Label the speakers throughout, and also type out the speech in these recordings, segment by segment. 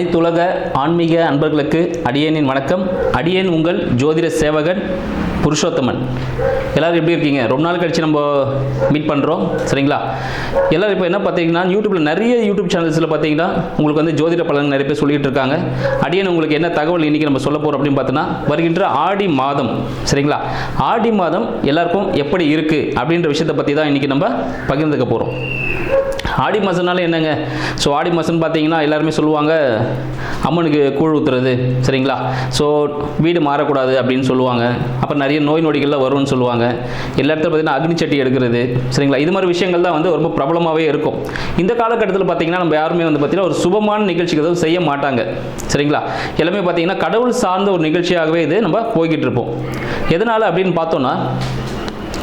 Speaker 1: அனைத்துலக ஆன்மீக அன்பர்களுக்கு அடியேனின் வணக்கம். அடியேன் உங்கள் ஜோதிட சேவகன் புருஷோத்தமன். எல்லோரும் எப்படி இருக்கீங்க? ரொம்ப நாள் கழித்து நம்ம மீட் பண்ணுறோம் சரிங்களா? எல்லாரும் இப்போ என்ன பார்த்தீங்கன்னா யூடியூப்பில் நிறைய யூடியூப் சேனல்ஸில் பார்த்தீங்கன்னா உங்களுக்கு வந்து ஜோதிட பலன் நிறைய பேர் சொல்லிகிட்டு இருக்காங்க. அடியேன் உங்களுக்கு என்ன தகவல் இன்றைக்கி நம்ம சொல்ல போகிறோம் அப்படின்னு பார்த்தோன்னா வருகின்ற ஆடி மாதம். சரிங்களா? ஆடி மாதம் எல்லாருக்கும் எப்படி இருக்குது அப்படின்ற விஷயத்தை பற்றி தான் இன்றைக்கி நம்ம பகிர்ந்துக்க போகிறோம் ஆடி மாதம்னால என்னங்க? ஸோ ஆடி மாதம்னு பார்த்தீங்கன்னா எல்லாருமே சொல்லுவாங்க அம்மனுக்கு கூழ் ஊற்றுறது சரிங்களா? ஸோ வீடு மாறக்கூடாது அப்படின்னு சொல்லுவாங்க. அப்புறம் நிறைய நோய் நொடிகள்லாம் வரும்னு சொல்லுவாங்க. எல்லா இடத்துல பார்த்தீங்கன்னா அக்னி சட்டி எடுக்கிறது சரிங்களா? இது மாதிரி விஷயங்கள் தான் வந்து ரொம்ப பிரபலமாகவே இருக்கும். இந்த காலகட்டத்தில் பார்த்தீங்கன்னா நம்ம யாருமே வந்து பார்த்தீங்கன்னா ஒரு சுபமான நிகழ்ச்சிக்கு எதுவும் செய்ய மாட்டாங்க சரிங்களா? எல்லாமே பார்த்தீங்கன்னா கடவுள் சார்ந்த ஒரு நிகழ்ச்சியாகவே இது நம்ம போய்கிட்டு இருப்போம். எதனால் அப்படின்னு பார்த்தோன்னா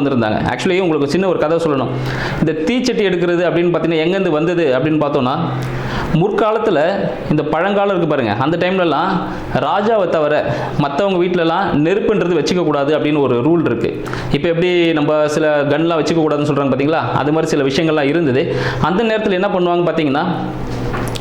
Speaker 1: வந்திருந்தாங்க. ஆக்சுவலி உங்களுக்கு சின்ன ஒரு கதை சொல்லணும். இந்த தீச்சட்டி எடுக்கிறது அப்படின்னு பார்த்தீங்கன்னா எங்கேருந்து வந்தது அப்படின்னு பார்த்தோன்னா முற்காலத்தில் இந்த பழங்காலம் இருக்குது பாருங்கள் அந்த டைம்லலாம் ராஜாவை தவிர மற்றவங்க வீட்டிலலாம் நெருப்புன்றது வச்சுக்கக்கூடாது அப்படின்னு ஒரு ரூல் இருக்குது இப்போ எப்படி நம்ம சில கன்லாம் வச்சுக்கக்கூடாதுன்னு சொல்கிறாங்க பார்த்தீங்களா அது மாதிரி சில விஷயங்கள்லாம் இருந்தது. அந்த நேரத்தில் என்ன பண்ணுவாங்க பார்த்தீங்கன்னா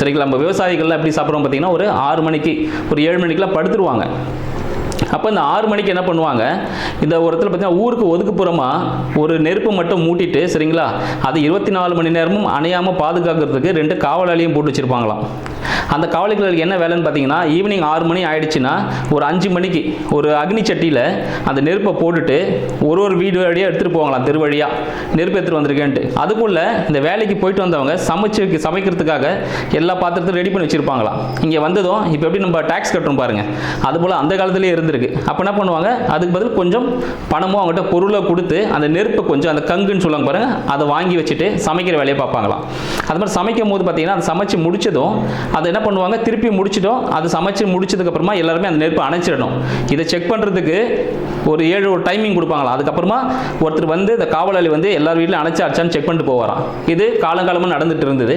Speaker 1: சரிங்களா நம்ம விவசாயிகள்லாம் எப்படி சாப்பிட்றோம் பார்த்தீங்கன்னா ஒரு ஆறு மணிக்கு ஒரு ஏழு மணிக்கெலாம் படுத்துருவாங்க. அப்போ இந்த ஆறு மணிக்கு என்ன பண்ணுவாங்க? இந்த ஒரு இடத்துல பார்த்தீங்கன்னா ஊருக்கு ஒதுக்குப்புறமாக ஒரு நெருப்பு மட்டும் மூட்டிட்டு சரிங்களா? அது இருபத்தி நாலு மணி நேரமும் அணையாமல் பாதுகாக்கிறதுக்கு ரெண்டு காவலாளியும் போட்டு வச்சுருப்பாங்களாம். அந்த காவலிகளுக்கு என்ன வேலைன்னு பார்த்தீங்கன்னா ஈவினிங் ஆறு மணி ஆயிடுச்சுன்னா ஒரு அஞ்சு மணிக்கு ஒரு அக்னி சட்டியில் அந்த நெருப்பை போட்டுட்டு ஒரு ஒரு வீடு வழியாக எடுத்துகிட்டு போவாங்களாம் தெரு வழியாக நெருப்பு எடுத்துகிட்டு வந்திருக்கேன்ட்டு. அதுக்குள்ளே இந்த வேலைக்கு போயிட்டு வந்தவங்க சமைச்சு சமைக்கிறதுக்காக எல்லா பாத்திரத்தையும் ரெடி பண்ணி வச்சுருப்பாங்களாம். இங்கே வந்ததும் இப்போ எப்படி நம்ம டேக்ஸ் கட்டுறோம் பாருங்கள் அதுபோல் அந்த காலத்துலேயே இருந்திருக்கு. அப்போ என்ன பண்ணுவாங்க? அதுக்கு பதில் கொஞ்சம் பணமும் அவங்ககிட்ட பொருளை கொடுத்து அந்த நெருப்பை கொஞ்சம் அந்த கங்குன்னு சொல்லுவாங்க பாருங்கள் அதை வாங்கி வச்சுட்டு சமைக்கிற வேலையை பார்ப்பாங்களாம். அது மாதிரி சமைக்கும் போது பார்த்தீங்கன்னா அதை சமைச்சு முடிச்சதும் அதை என்ன பண்ணுவாங்க? திருப்பி முடிச்சிட்டோம் அது சமைச்சு முடிச்சதுக்கப்புறமா எல்லாருமே அந்த நெருப்பை அணைச்சிடணும். இதை செக் பண்ணுறதுக்கு ஒரு ஏழு ஒரு டைமிங் கொடுப்பாங்களா அதுக்கப்புறமா ஒருத்தர் வந்து இந்த காவலாளி வந்து எல்லார் வீட்டிலும் அணைச்சாச்சான்னு செக் பண்ணிட்டு போவாராம். இது காலங்காலமாக நடந்துட்டு இருந்தது.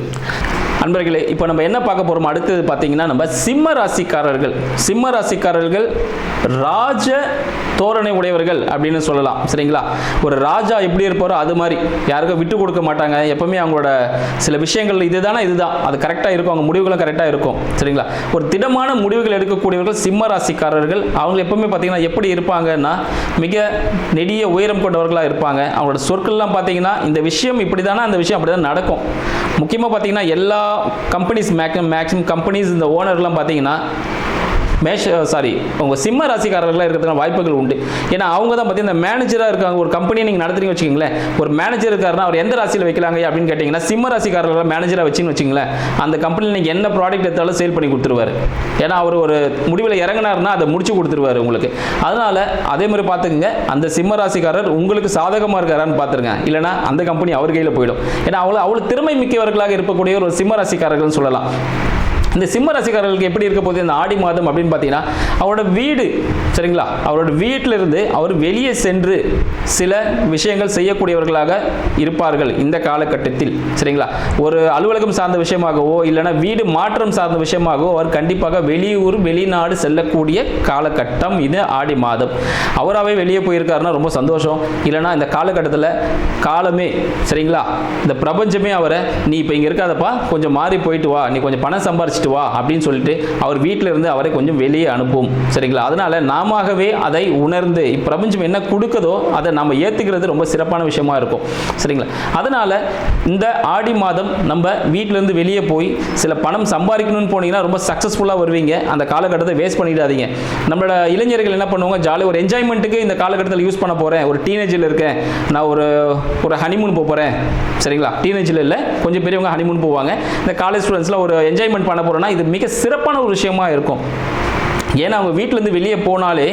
Speaker 1: Valeu. அன்பர்களே இப்போ நம்ம என்ன பார்க்க போகிறோம் அடுத்தது பார்த்தீங்கன்னா நம்ம சிம்ம ராசிக்காரர்கள். சிம்ம ராசிக்காரர்கள் ராஜ தோரணை உடையவர்கள் அப்படின்னு சொல்லலாம். சரிங்களா? ஒரு ராஜா எப்படி இருப்பாரோ அது மாதிரி. யாருக்கும் விட்டு கொடுக்க மாட்டாங்க. எப்பவுமே அவங்களோட சில விஷயங்கள் இதுதானே இதுதான். அது கரெக்டாக இருக்கும். அவங்க முடிவுகளும் கரெக்டாக இருக்கும். சரிங்களா? ஒரு திடமான முடிவுகள் எடுக்கக்கூடியவர்கள் சிம்ம ராசிக்காரர்கள். அவங்க எப்பவுமே பார்த்தீங்கன்னா எப்படி இருப்பாங்கன்னா மிக நெடிய உயரம் கொண்டவர்களாக இருப்பாங்க. அவங்களோட சொற்கள்லாம் பார்த்தீங்கன்னா இந்த விஷயம் இப்படி தானே அந்த விஷயம் அப்படி தான் நடக்கும். முக்கியமாக பார்த்தீங்கன்னா எல்லா கம்பெனிஸ் மேக்ஸிமம் மேக்ஸிமம் கம்பெனிஸ் இந்த ஓனர்லாம் பார்த்தீங்கன்னா மேஷ சாரி உங்கள் சிம்ம ராசிக்காரர்களாக இருக்கிறதுக்கான வாய்ப்புகள் உண்டு. ஏன்னா அவங்க தான் பார்த்தீங்கன்னா மேனேஜராக இருக்காங்க. ஒரு கம்பெனியை நீங்கள் நடத்துறீங்க வச்சுக்கோங்களேன். ஒரு மேனேஜர் இருக்காருன்னா அவர் எந்த ராசியில் வைக்கலாங்க அப்படின்னு கேட்டிங்கன்னா சிம்ம ராசிக்காரர்களாக மேனேஜராக வச்சுன்னு வச்சுங்களேன் அந்த கம்பெனியில் நீங்கள் என்ன ப்ராடக்ட் எடுத்தாலும் சேல் பண்ணி கொடுத்துருவாரு. ஏன்னா அவர் ஒரு முடிவில் இறங்கினார்னா அதை முடிச்சு கொடுத்துருவாரு உங்களுக்கு. அதனால் அதே மாதிரி பார்த்துக்குங்க அந்த சிம்ம ராசிக்காரர் உங்களுக்கு சாதகமாக இருக்காரான்னு பார்த்துருங்க இல்லைன்னா அந்த கம்பெனி அவர் கையில் போயிடும். ஏன்னா அவ்வளோ அவ்வளோ திறமை மிக்கவர்களாக இருக்கக்கூடிய ஒரு சிம்ம ராசிக்காரர்கள்னு சொல்லலாம். இந்த சிம்ம ரசிகர்களுக்கு எப்படி இருக்க போகுது இந்த ஆடி மாதம் அப்படின்னு பார்த்தீங்கன்னா அவரோட வீடு சரிங்களா? அவரோட வீட்டில் இருந்து அவர் வெளியே சென்று சில விஷயங்கள் செய்யக்கூடியவர்களாக இருப்பார்கள் இந்த காலகட்டத்தில் சரிங்களா? ஒரு அலுவலகம் சார்ந்த விஷயமாகவோ இல்லைன்னா வீடு மாற்றம் சார்ந்த விஷயமாகவோ அவர் கண்டிப்பாக வெளியூர் வெளிநாடு செல்லக்கூடிய காலகட்டம் இது ஆடி மாதம். அவராகவே வெளியே போயிருக்காருன்னா ரொம்ப சந்தோஷம். இல்லைன்னா இந்த காலகட்டத்தில் காலமே சரிங்களா? இந்த பிரபஞ்சமே அவரை நீ இப்போ இங்கே இருக்காதப்பா கொஞ்சம் மாறி போயிட்டு வா நீ கொஞ்சம் பணம் சம்பாரிச்சு சம்பாரிச்சிட்டு வா அப்படின்னு சொல்லிட்டு அவர் வீட்டில் இருந்து அவரை கொஞ்சம் வெளியே அனுப்பும். சரிங்களா? அதனால நாமவே அதை உணர்ந்து பிரபஞ்சம் என்ன கொடுக்குதோ அதை நம்ம ஏற்றுக்கிறது ரொம்ப சிறப்பான விஷயமா இருக்கும். சரிங்களா? அதனால இந்த ஆடி மாதம் நம்ம வீட்டிலேருந்து வெளியே போய் சில பணம் சம்பாதிக்கணும்னு போனீங்கன்னா ரொம்ப சக்ஸஸ்ஃபுல்லாக வருவீங்க. அந்த காலகட்டத்தை வேஸ்ட் பண்ணிடாதீங்க. நம்மளோட இளைஞர்கள் என்ன பண்ணுவாங்க? ஜாலி ஒரு என்ஜாய்மெண்ட்டுக்கு இந்த காலகட்டத்தில் யூஸ் பண்ண போகிறேன் ஒரு டீனேஜில் இருக்கேன். நான் ஒரு ஒரு ஹனிமூன் போக போகிறேன் சரிங்களா? டீனேஜில் இல்லை கொஞ்சம் பெரியவங்க ஹனிமூன் போவாங்க. இந்த காலேஜ் ஸ்டூடெண்ட்ஸில் ஒரு என்ஜாய்மெண்ட் பண்ண போகிறோன்னா இது மிக சிறப்பான ஒரு விஷயமா இருக்கும். ஏன்னா அவங்க வீட்டிலேருந்து வெளியே போனாலே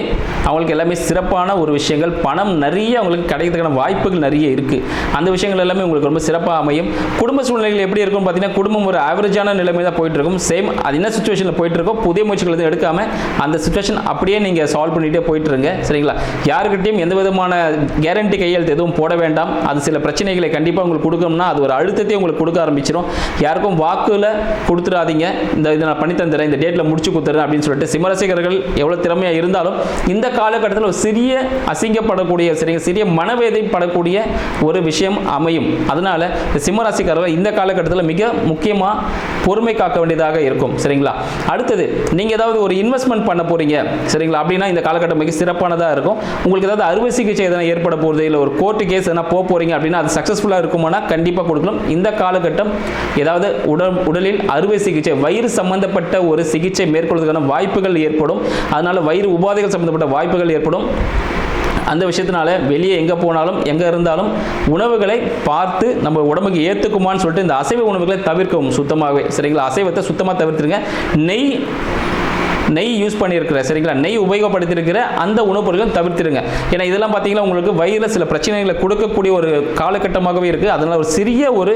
Speaker 1: அவங்களுக்கு எல்லாமே சிறப்பான ஒரு விஷயங்கள். பணம் நிறைய அவங்களுக்கு கிடைக்கிறதுக்கான வாய்ப்புகள் நிறைய இருக்குது அந்த விஷயங்கள் எல்லாமே உங்களுக்கு ரொம்ப சிறப்பாக அமையும். குடும்ப சூழ்நிலைகள் எப்படி இருக்கும் பார்த்தீங்கன்னா குடும்பம் ஒரு ஆவரேஜான நிலைமை தான் போயிட்டு இருக்கும். சேம் அது என்ன சுச்சுவேஷனில் போயிட்டு இருக்கோ புதிய முயற்சிகள் எதுவும் எடுக்காமல் அந்த சுச்சுவேஷன் அப்படியே நீங்கள் சால்வ் பண்ணிகிட்டே போயிட்டு இருங்க. சரிங்களா? யாருக்கிட்டையும் எந்த விதமான கேரண்டி கையெழுத்து எதுவும் போட வேண்டாம். அது சில பிரச்சனைகளை கண்டிப்பாக உங்களுக்கு கொடுக்கணும்னா அது ஒரு அழுத்தத்தை உங்களுக்கு கொடுக்க ஆரம்பிச்சிடும் யாருக்கும் வாக்குல கொடுத்துடாதீங்க. இந்த இதை நான் பண்ணி தந்துடுறேன் இந்த டேட்டில் முடிச்சு கொடுத்துறேன் அப்படின்னு சொல்லிட்டு சிம்மரசை சிம்மரசிகர்கள் எவ்வளோ திறமையாக இருந்தாலும் இந்த காலகட்டத்தில் ஒரு சிறிய அசிங்கப்படக்கூடிய சிறிய சிறிய மனவேதைப்படக்கூடிய ஒரு விஷயம் அமையும். அதனால இந்த சிம்மராசிக்காரர்கள் இந்த காலகட்டத்தில் மிக முக்கியமாக பொறுமை காக்க வேண்டியதாக இருக்கும். சரிங்களா? அடுத்தது நீங்கள் ஏதாவது ஒரு இன்வெஸ்ட்மெண்ட் பண்ண போறீங்க. சரிங்களா? அப்படின்னா இந்த காலகட்டம் மிக சிறப்பானதாக இருக்கும். உங்களுக்கு ஏதாவது அறுவை சிகிச்சை எதனா ஏற்பட போகுது இல்லை ஒரு கோர்ட்டு கேஸ் எதனா போக போறீங்க அப்படின்னா அது சக்ஸஸ்ஃபுல்லாக இருக்குமானா கண்டிப்பாக கொடுக்கலாம். இந்த காலகட்டம் ஏதாவது உடல் உடலில் அறுவை சிகிச்சை வயிறு சம்பந்தப்பட்ட ஒரு சிகிச்சை மேற்கொள்வதற்கான வாய்ப்புகள் ஏற்படும். அதனால வயிறு உபாதைகள் சம்பந்தப்பட்ட வாய்ப்புகள் ஏற்படும். அந்த விஷயத்தினால வெளியே எங்கே போனாலும் எங்கே இருந்தாலும் உணவுகளை பார்த்து நம்ம உடம்புக்கு ஏற்றுக்குமான்னு சொல்லிட்டு இந்த அசைவ உணவுகளை தவிர்க்கவும் சுத்தமாகவே. சரிங்களா? அசைவத்தை சுத்தமாக தவிர்த்துருங்க. நெய் நெய் யூஸ் பண்ணியிருக்கிற சரிங்களா? நெய் உபயோகப்படுத்தியிருக்கிற அந்த உணவுப் பொருட்கள் தவிர்த்திருங்க. ஏன்னா இதெல்லாம் பார்த்தீங்கன்னா உங்களுக்கு வயிறில் சில பிரச்சனைகளை கொடுக்கக்கூடிய ஒரு காலகட்டமாகவே இருக்குது அதனால் ஒரு சிறிய ஒரு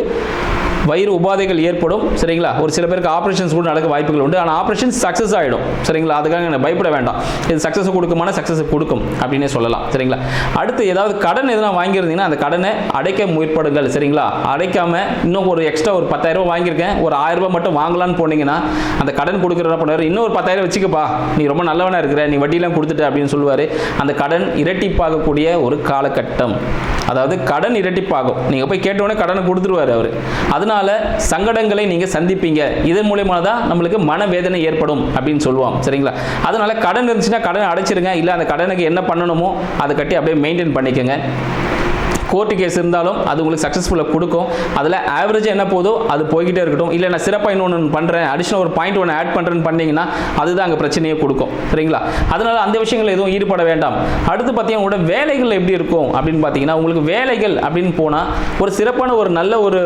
Speaker 1: வயிறு உபாதைகள் ஏற்படும் சரிங்களா? ஒரு சில பேருக்கு ஆப்ரேஷன்ஸ் கூட நடக்க வாய்ப்புகள் உண்டு. ஆனால் ஆப்ரேஷன் சக்ஸஸ் ஆகிடும் சரிங்களா? அதுக்காக எனக்கு பயப்பட வேண்டாம். இது சக்ஸஸ் கொடுக்குமான சக்ஸஸ் கொடுக்கும் அப்படின்னே சொல்லலாம் சரிங்களா? அடுத்து ஏதாவது கடன் எதனா வாங்கியிருந்தீங்கன்னா அந்த கடனை அடைக்க முற்படுங்கள் சரிங்களா? அடைக்காம இன்னும் ஒரு எக்ஸ்ட்ரா ஒரு பத்தாயிரம் ரூபாய் வாங்கியிருக்கேன். ஒரு ஆயிரம் ரூபாய் மட்டும் வாங்கலாம்னு போனீங்கன்னா அந்த கடன் கொடுக்குற பண்ணுவார்? இன்னும் ஒரு பத்தாயிரம் வச்சுக்கப்பா. நீ ரொம்ப நல்லவனா இருக்கிற நீ வட்டியெல்லாம் கொடுத்துட்ட அப்படின்னு சொல்லுவார். அந்த கடன் இரட்டிப்பாகக்கூடிய ஒரு காலகட்டம். அதாவது கடன் இரட்டிப்பாகும். நீங்கள் போய் கேட்டவொடனே கடனை கொடுத்துருவாரு அவர். அதனால சங்கடங்களை நீங்கள் சந்திப்பீங்க. இதன் மூலயமா தான் நம்மளுக்கு மனவேதனை ஏற்படும் அப்படின்னு சொல்லுவோம் சரிங்களா? அதனால கடன் இருந்துச்சுன்னா கடனை அடைச்சிருங்க. இல்லை அந்த கடனுக்கு என்ன பண்ணணுமோ அதை கட்டி அப்படியே மெயின்டைன் பண்ணிக்கோங்க. கோர்ட்டு கேஸ் இருந்தாலும் அது உங்களுக்கு சக்ஸஸ்ஃபுல்லாக கொடுக்கும். அதில் ஆவரேஜாக என்ன போதோ அது போய்கிட்டே இருக்கட்டும். இல்லை நான் சிறப்பாக இன்னொன்று பண்ணுறேன் அடிஷனல் ஒரு பாயிண்ட் ஒன்று ஆட் பண்ணுறேன்னு பண்ணிங்கன்னா அதுதான் அங்கே பிரச்சனையே கொடுக்கும். சரிங்களா? அதனால அந்த விஷயங்கள் எதுவும் ஈடுபட வேண்டாம். அடுத்து பார்த்தீங்கன்னா உங்களோட வேலைகள் எப்படி இருக்கும் அப்படின்னு பார்த்தீங்கன்னா உங்களுக்கு வேலைகள் அப்படின்னு போனால் ஒரு சிறப்பான ஒரு நல்ல ஒரு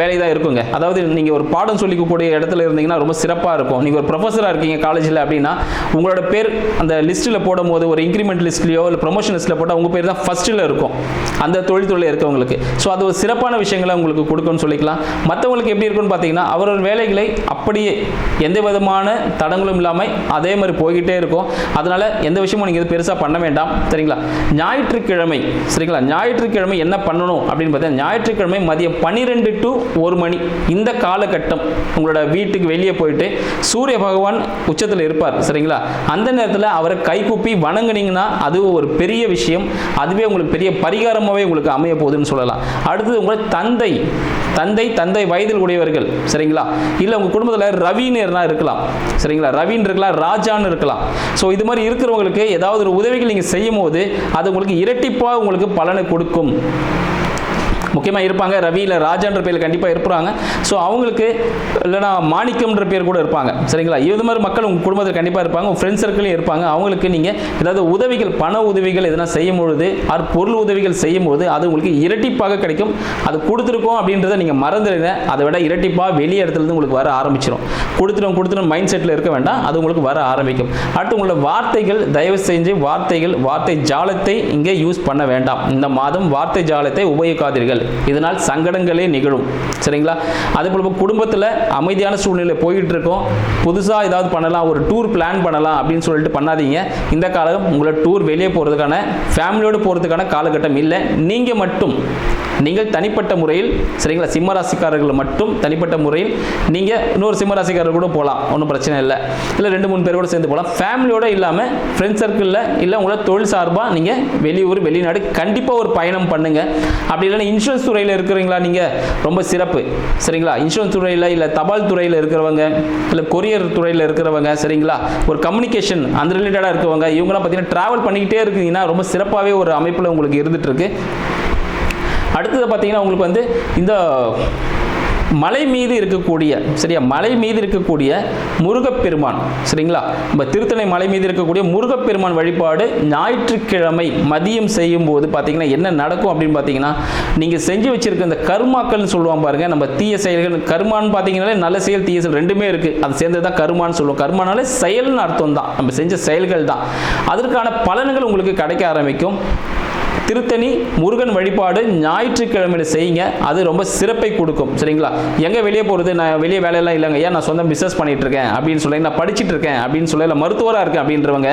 Speaker 1: வேலை தான் இருக்குங்க. அதாவது நீங்கள் ஒரு பாடம் சொல்லிக்கக்கூடிய இடத்துல இருந்தீங்கன்னா ரொம்ப சிறப்பாக இருக்கும். நீங்கள் ஒரு ப்ரொஃபஸராக இருக்கீங்க காலேஜில் அப்படின்னா உங்களோட பேர் அந்த லிஸ்ட்டில் போடும்போது ஒரு இன்க்ரிமெண்ட் லிஸ்ட்லையோ இல்லை ப்ரொமோஷன் லிஸ்ட்டில் போட்டால் உங்கள் பேர் தான் ஃபஸ்ட்டில் இருக்கும். அந்த தொழில் தொழில்துறையில் இருக்கவங்களுக்கு. ஸோ அது ஒரு சிறப்பான விஷயங்களை உங்களுக்கு கொடுக்கும்னு சொல்லிக்கலாம். மற்றவங்களுக்கு எப்படி இருக்கும்னு பார்த்தீங்கன்னா அவரோட வேலைகளை அப்படியே எந்த விதமான தடங்களும் இல்லாமல் அதே மாதிரி போய்கிட்டே இருக்கும். அதனால எந்த விஷயமும் நீங்கள் பெருசாக பண்ண வேண்டாம். சரிங்களா? ஞாயிற்றுக்கிழமை சரிங்களா? ஞாயிற்றுக்கிழமை என்ன பண்ணணும் அப்படின்னு பார்த்தீங்கன்னா ஞாயிற்றுக்கிழமை மதியம் பன்னிரெண்டு டு ஒரு மணி இந்த காலகட்டம் உங்களோட வீட்டுக்கு வெளியே போயிட்டு சூரிய பகவான் உச்சத்தில் இருப்பார். சரிங்களா? அந்த நேரத்தில் அவரை கைகூப்பி வணங்குனீங்கன்னா அது ஒரு பெரிய விஷயம். அதுவே உங்களுக்கு பெரிய பரிகாரமாகவே உங்களுக்கு அமைய போகுதுன்னு சொல்லலாம். அடுத்தது உங்களை தந்தை தந்தை தந்தை வயதில் உடையவர்கள் சரிங்களா? இல்லை உங்கள் குடும்பத்தில் ரவின்னு இருக்கலாம் சரிங்களா? ரவின்னு இருக்கலாம் ராஜான்னு இருக்கலாம். ஸோ இது மாதிரி இருக்கிறவங்களுக்கு ஏதாவது ஒரு உதவிகள் நீங்கள் செய்யும் போது அது உங்களுக்கு இரட்டிப்பாக உங்களுக்கு பலனை கொடுக்கும். முக்கியமாக இருப்பாங்க. ரவியில் ராஜான்ற பேர் கண்டிப்பாக இருப்பாங்க. ஸோ அவங்களுக்கு இல்லைனா மாணிக்கம்ன்ற பேர் கூட இருப்பாங்க. சரிங்களா? இது மாதிரி மக்கள் உங்கள் குடும்பத்தில் கண்டிப்பாக இருப்பாங்க. உங்கள் ஃப்ரெண்ட்ஸ் சர்க்கிளையும் இருப்பாங்க. அவங்களுக்கு நீங்கள் ஏதாவது உதவிகள் பண உதவிகள் எதனா செய்யும் பொழுது ஆர் பொருள் உதவிகள் செய்யும் போது அது உங்களுக்கு இரட்டிப்பாக கிடைக்கும். அது கொடுத்துருக்கோம் அப்படின்றத நீங்கள் மறந்துடுங்க. அதை விட இரட்டிப்பாக வெளியே இடத்துலேருந்து உங்களுக்கு வர ஆரம்பிச்சிடும் கொடுத்துடும் கொடுத்துடும் மைண்ட் செட்டில் இருக்க வேண்டாம். அது உங்களுக்கு வர ஆரம்பிக்கும். அடுத்து உங்களோட வார்த்தைகள் தயவு செஞ்சு வார்த்தைகள் வார்த்தை ஜாலத்தை இங்கே யூஸ் பண்ண வேண்டாம். இந்த மாதம் வார்த்தை ஜாலத்தை உபயோகிக்காதீர்கள். இதனால் சங்கடங்களே நிகழும். சரிங்களா? அதே போல் குடும்பத்தில் அமைதியான சூழ்நிலை போயிட்டு இருக்கோம் புதுசாக ஏதாவது பண்ணலாம் ஒரு டூர் பிளான் பண்ணலாம் அப்படின்னு சொல்லிட்டு பண்ணாதீங்க. இந்த காலம் உங்களை டூர் வெளியே போகிறதுக்கான ஃபேமிலியோடு போகிறதுக்கான காலகட்டம் இல்லை. நீங்கள் மட்டும். நீங்கள் தனிப்பட்ட முறையில் சரிங்களா சிம்மராசிக்காரர்கள் மட்டும் தனிப்பட்ட முறையில் நீங்கள் இன்னொரு சிம்மராசிக்காரர் கூட போகலாம் ஒன்றும் பிரச்சனை இல்லை. இல்லை ரெண்டு மூணு பேர் கூட சேர்ந்து போகலாம் ஃபேமிலியோடு இல்லாமல் ஃப்ரெண்ட்ஸ் சர்க்கிளில் இல்லை உங்களை தொழில் சார்பாக நீங்கள் வெளியூர் வெளிநாடு கண்டிப்பாக ஒரு பயணம் பண்ணுங்க. அப்படி இல்லைன்னா இன்சூரன்ஸ் துறையில் இருக்கிறீங்களா நீங்கள் ரொம்ப சிறப்பு. சரிங்களா? இன்சூரன்ஸ் துறையில் இல்லை தபால் துறையில் இருக்கிறவங்க இல்லை கொரியர் துறையில் இருக்கிறவங்க சரிங்களா? ஒரு கம்யூனிகேஷன் அந்த ரிலேட்டடாக இருக்கிறவங்க இவங்களாம் பார்த்தீங்கன்னா ட்ராவல் பண்ணிக்கிட்டே இருக்கீங்கன்னா ரொம்ப சிறப்பாகவே ஒரு அமைப்பில் உங்களுக்கு இருந்துகிட்ருக்கு அடுத்தது பார்த்தீங்கன்னா உங்களுக்கு வந்து இந்த மலை மீது இருக்கக்கூடிய சரியா? மலை மீது இருக்கக்கூடிய முருகப்பெருமான் சரிங்களா? நம்ம திருத்தணி மலை மீது இருக்கக்கூடிய முருகப்பெருமான் வழிபாடு ஞாயிற்றுக்கிழமை மதியம் செய்யும் போது பார்த்தீங்கன்னா என்ன நடக்கும் அப்படின்னு பார்த்தீங்கன்னா நீங்கள் செஞ்சு வச்சிருக்க இந்த கருமாக்கள்னு சொல்லுவாங்க பாருங்க நம்ம தீய செயல்கள் கருமான்னு பார்த்தீங்கன்னாலே நல்ல செயல் தீய செயல் ரெண்டுமே இருக்குது அது சேர்ந்தது தான் கருமான்னு சொல்லுவோம். கருமானாலே செயல்னு அர்த்தம் தான் நம்ம செஞ்ச செயல்கள் தான் அதற்கான பலன்கள் உங்களுக்கு கிடைக்க ஆரம்பிக்கும். திருத்தணி முருகன் வழிபாடு ஞாயிற்றுக்கிழமையில செய்யுங்க. அது ரொம்ப சிறப்பை கொடுக்கும். சரிங்களா? எங்கே வெளியே போகிறது நான் வெளியே வேலையெல்லாம் இல்லைங்க. ஏன்? நான் சொந்த பிஸ்னஸ் பண்ணிட்டு இருக்கேன் அப்படின்னு சொல்லி நான் படிச்சுட்டு இருக்கேன் அப்படின்னு சொல்லி இல்லை மருத்துவராக இருக்கேன் அப்படின்றவங்க.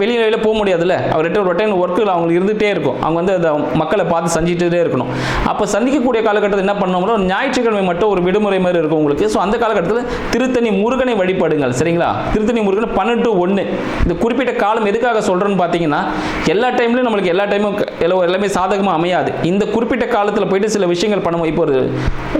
Speaker 1: வெளியே வெளியில் போக முடியாதுல்ல. அவர்கிட்ட ஒரு டைம் ஒர்க்கில் அவங்களுக்கு இருந்துகிட்டே இருக்கும். அவங்க வந்து அந்த மக்களை பார்த்து செஞ்சுட்டே இருக்கணும். அப்போ சந்திக்கக்கூடிய காலகட்டத்தில் என்ன பண்ணோம்னா ஒரு ஞாயிற்றுக்கிழமை மட்டும் ஒரு விடுமுறை மாதிரி இருக்கும் உங்களுக்கு. ஸோ அந்த காலகட்டத்தில் திருத்தணி முருகனை வழிபாடுங்கள். சரிங்களா? திருத்தணி முருகன் பன்னெண்டு ஒன்று இந்த குறிப்பிட்ட காலம் எதுக்காக சொல்கிறேன்னு பார்த்தீங்கன்னா எல்லா டைம்லையும் நம்மளுக்கு எல்லா டைமும் எல்லாமே சாதகமாக அமையாது. இந்த குறிப்பிட்ட காலத்தில் போயிட்டு சில விஷயங்கள் பண்ணுவோம் இப்போ ஒரு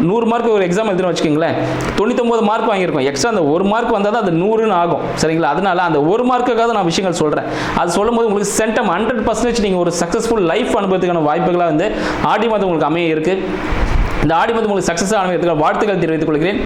Speaker 1: நூறு மார்க் ஒரு எக்ஸாம் எழுதுன்னு வச்சுக்கோங்களேன் தொண்ணூத்தொம்பது மார்க் வாங்கியிருக்கோம். எக்ஸ்ட்ரா அந்த ஒரு மார்க் வந்தால் தான் அது நூறுன்னு ஆகும். சரிங்களா? அதனால அந்த ஒரு மார்க்குக்காக நான் விஷயங்கள் சொல்கிறேன் அது சொல்லும்போது உங்களுக்கு சென்டம் ஹண்ட்ரட் பர்சன்டேஜ் நீங்கள் ஒரு சக்ஸஸ்ஃபுல் லைஃப் அனுபவத்துக்கான வாய்ப்புகளாக வந்து ஆடி மாதம் உங்களுக்கு அமைய இருக்குது இந்த ஆடி மாதம் உங்களுக்கு சக்ஸஸ் அமையறதுக்கான வாழ்த்துக்கள் தெரிவித்துக் கொள்கிறேன்.